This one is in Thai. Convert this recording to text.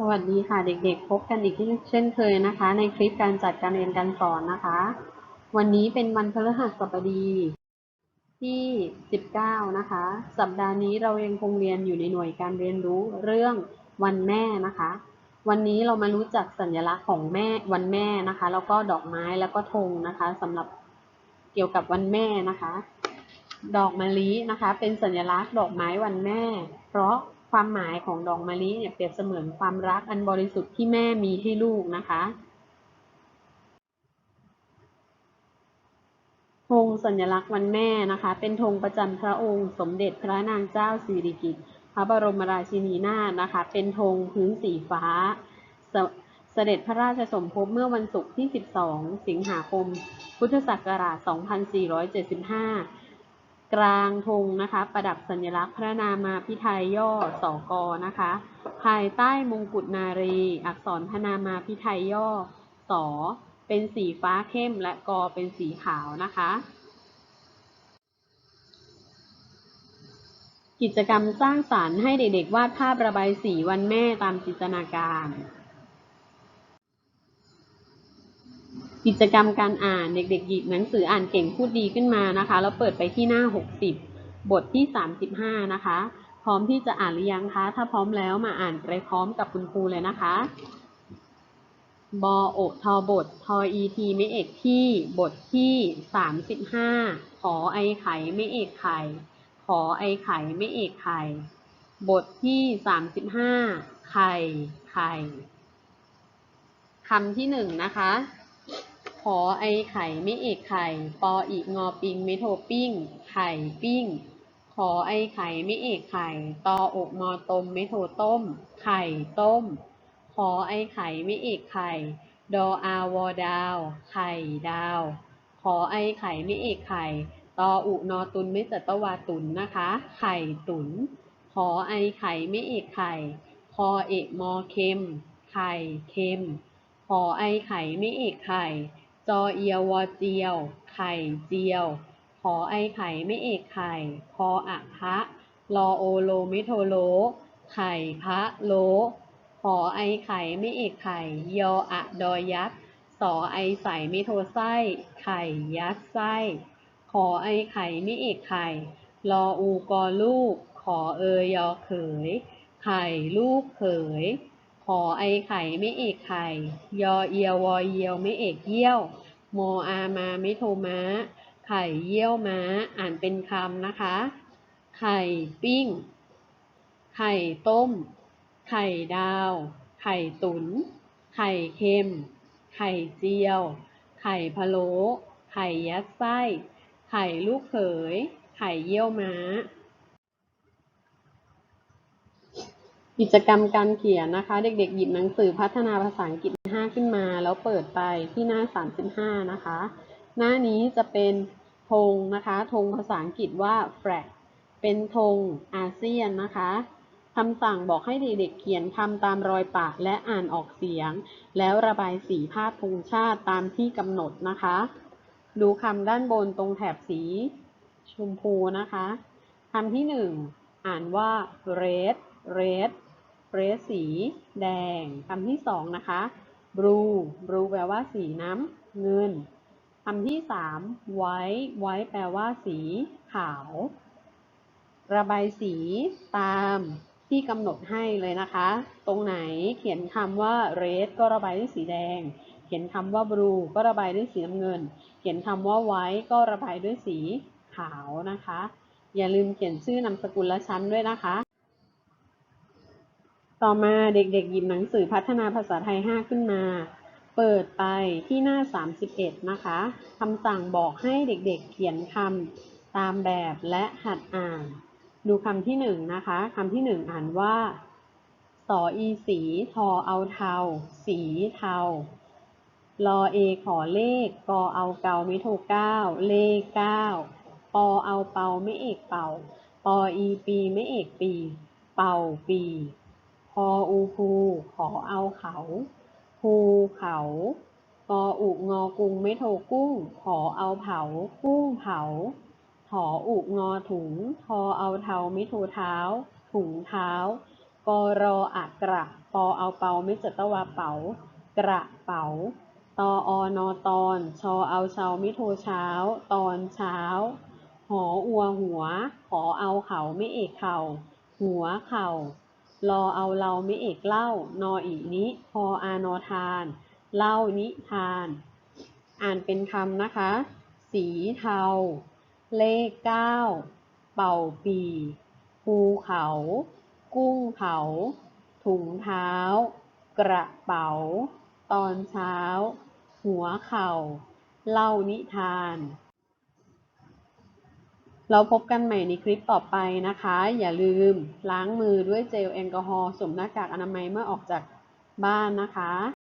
สวัสดีค่ะเด็กๆ พบกันอีกเช่นเคยนะคะ ในคลิปการจัดการเรียนการสอนนะคะ วันนี้เป็นวันพฤหัสบดี ที่ 19 นะคะ สัปดาห์นี้เรายังคงเรียนอยู่ในหน่วยการเรียนรู้เรื่องวันแม่นะคะ วันนี้เรามารู้จักสัญลักษณ์ของแม่วันแม่นะคะ แล้วก็ดอกไม้แล้วก็ธงนะคะสำหรับเกี่ยวกับวันแม่นะคะ ดอกมะลินะคะ เป็นสัญลักษณ์ดอกไม้วันแม่ เพราะ ความหมายของดอกมะลิเนี่ยเปรียบเสมือนความรักอันบริสุทธิ์ที่แม่มีให้ลูกนะคะธงสัญลักษณ์วันแม่นะคะ เป็นธงประจำพระองค์ สมเด็จพระนางเจ้าสิริกิติ์พระบรมราชินีนาถนะคะ เป็นธงพื้นสีฟ้าสเสด็จพระราชสมภพเมื่อวันศุกร์ที่ 12 สิงหาคม พุทธศักราช 2475 กลางธงนะคะ ประดับสัญลักษณ์พระนามาพิไทยย่อสอกอนะคะ ภายใต้มงกุฎนารี อักษรพระนามาพิไทยย่อสอเป็นสีฟ้าเข้มและกอเป็นสีขาวนะคะ กิจกรรมสร้างสารรค์ให้เด็กๆวาดภาพระบายสีวันแม่ตามจินตนาการ กิจกรรมการอ่านเด็กๆหยิบหนังสืออ่านเก่งพูดดีขึ้นมานะคะ แล้วเปิดไปที่หน้า 60 บทที่ 35 นะคะ พร้อมที่จะอ่านหรือยังคะ ถ้าพร้อมแล้วมาอ่านไปพร้อมกับคุณครูเลยนะคะบอโอทอบททออีทีไม่เอกที่บทที่ 35 ขอไอไข่ไม่เอกไข่ขอไอไข่ไม่เอกไข่บทที่ 35 ไข่ไข่คำที่หนึ่งนะคะ ขอไอไข่ไม่เอกไข่ ปออีกงอปิงไม่โทปิ้ง ไข่ปิ้ง ขอไอไข่ไม่เอกไข่ ตออกมอตมไม่โทต้ม ไข่ต้ม ขอไอไข่ไม่เอกไข่ ดออาวอดาว ไข่ดาว ขอไอไข่ไม่เอกไข่ ตออุนอตุนไม่จัตวาตุนนะคะ ไข่ตุน ขอไอไข่ไม่เอกไข่ คอเอกมอเค็ม ไข่เค็ม ขอไอไข่ไม่เอกไข่ จอเอียววอเจียว ไข่เจียว ขอไอไข่ไม่เอกไข่พออะพะรอโอโลไม่โทโล ไข่พะโล ขอไอไข่ไม่เอกไข่ ยออะดอยัดสอไอใส่ไม่โทไส้ ไข่ยัดไส้ ขอไอไข่ไม่เอกไข่ รออูกอลูก ขอเอยอเขย ไข่ลูกเขย อไอไข่ไม่เอกไข่ ยอเอียววอเยียวไม่เอกเยี่ยว โมอามาไม่โทม้าไข่เยี่ยวม้า อ่านเป็นคำนะคะ ไข่ปิ้ง ไข่ต้ม ไข่ดาว ไข่ตุ๋น ไข่เค็ม ไข่เจียว ไข่พะโล้ ไข่ยัดไส้ ไข่ลูกเขย ไข่เยี่ยวม้า กิจกรรมการเขียนนะคะ เด็กๆ หยิบหนังสือพัฒนาภาษาอังกฤษ 5 ขึ้นมา แล้วเปิดไปที่หน้า 35 นะคะ หน้านี้จะเป็นธงนะคะธงภาษาอังกฤษว่า flag เป็นธงอาเซียนนะคะคำสั่งบอกให้เด็กๆเขียนคำตามรอยปากและอ่านออกเสียง แล้วระบายสีภาพธงชาติตามที่กำหนดนะคะ ดูคำด้านบนตรงแถบสีชมพูนะคะคำที่หนึ่งอ่านว่า red red red สีแดงคำที่สองนะคะ blue blue แปลว่าสีน้ำเงินคำที่สาม white white แปลว่าสีขาว ระบายสีตามที่กำหนดให้เลยนะคะ ตรงไหนเขียนคำว่า red ก็ระบายด้วยสีแดง เขียนคำว่า blue ก็ระบายด้วยสีน้ำเงิน เขียนคำว่า white ก็ระบายด้วยสีขาวนะคะ อย่าลืมเขียนชื่อนามสกุลและชั้นด้วยนะคะ ต่อมาเด็กๆหยิบหนังสือพัฒนาภาษาไทย 5 ขึ้นมา เปิดไปที่หน้า 31 นะคะคำสั่งบอกให้เด็กๆเขียนคำตามแบบและหัดอ่าน ดูคำที่หนึ่งนะคะคำที่หนึ่งอ่านว่าสออีสีทอเอาเทา สีเทารอเอขอเลขกอเอาเกาไม่โทเก้าเลขเก้าปอเอาเปาไม่เอกเป่าปออีปีไม่เอกปี เป่าปี ออูภูขอเอาเขาภูเขากออุงอกุงไม่โทกุ้ง ขอเอาเผา กุ้งเผาถออุงอถุง ทอเอาเทาไม่โทเท้า ถุงเท้ากกรออะกระปอเอาเปาไม่จตวาเป๋ากระเป๋าตออนอตอนชอเอาเชาไม่โทเช้า ตอนเช้า หออัวหัว ขอเอาเขาไม่เอกเข่า หัวเข่า รอเอาเราไม่เอกเล่านออีนิพออานอทาน เล่านิทาน อ่านเป็นคำนะคะ สีเทา เลขเก้า เป่าปีภูเขา กุ้งเผา ถุงเท้า กระเป๋า ตอนเช้า หัวเข่า เล่านิทาน เราพบกันใหม่ในคลิปต่อไปนะคะ อย่าลืมล้างมือด้วยเจลแอลกอฮอล์สวมหน้ากากอนามัยเมื่อออกจากบ้านนะคะ